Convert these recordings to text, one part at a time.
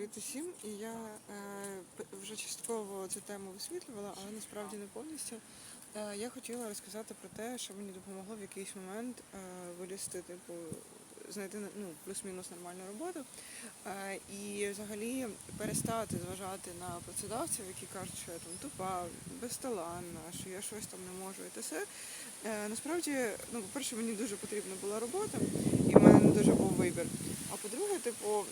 Привіт усім, і я е, вже частково цю тему висвітлювала, але насправді не повністю. Е, я хотіла розказати про те, що мені допомогло в якийсь момент е, вилізти, типу, знайти ну, плюс-мінус нормальну роботу. І взагалі перестати зважати на працедавців, які кажуть, що я там тупа, безталанна, що я щось там не можу і т.с. Е, насправді, ну, по-перше, мені дуже потрібна була робота, і в мене не дуже був вибір. А по-друге, типу,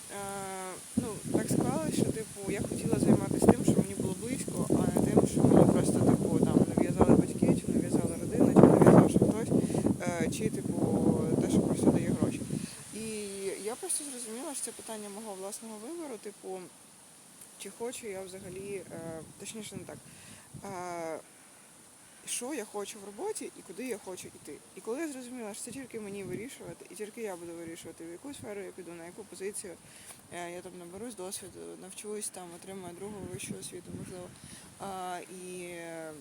ну так склалося, що типу я хотіла займатися тим, що мені було близько, а не тим, що мені просто типу там нав'язали батьки, чи нав'язала родина, чи нав'язав ще хтось, е, чи типу те, що просто дає гроші. І я просто зрозуміла, що це питання мого власного вибору, типу, чи хочу я взагалі, е, точніше не так. Що я хочу в роботі і куди я хочу йти. І коли я зрозуміла, що це тільки мені вирішувати, і тільки я буду вирішувати, в яку сферу я піду, на яку позицію е, я там наберусь досвіду, навчусь там, отримаю другу вищу освіту, можливо, а, і е,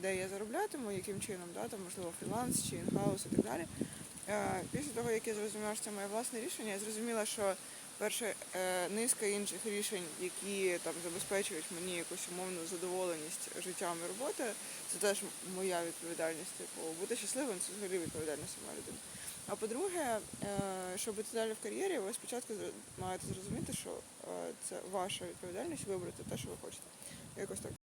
де я зароблятиму, яким чином, да, там, можливо, фріланс чи інхаус і так далі. Е, Після того, як я зрозуміла, що це моє власне рішення, я зрозуміла, що перше е, низка інших рішень, які там забезпечують мені якусь умовну задоволеність життям і роботою, це теж моя відповідальність. Типу, бути щасливим це взагалі відповідальність сама людина. А по-друге, е, щоб бути далі в кар'єрі, ви спочатку маєте зрозуміти, що е, це ваша відповідальність вибрати те, що ви хочете. Якось так.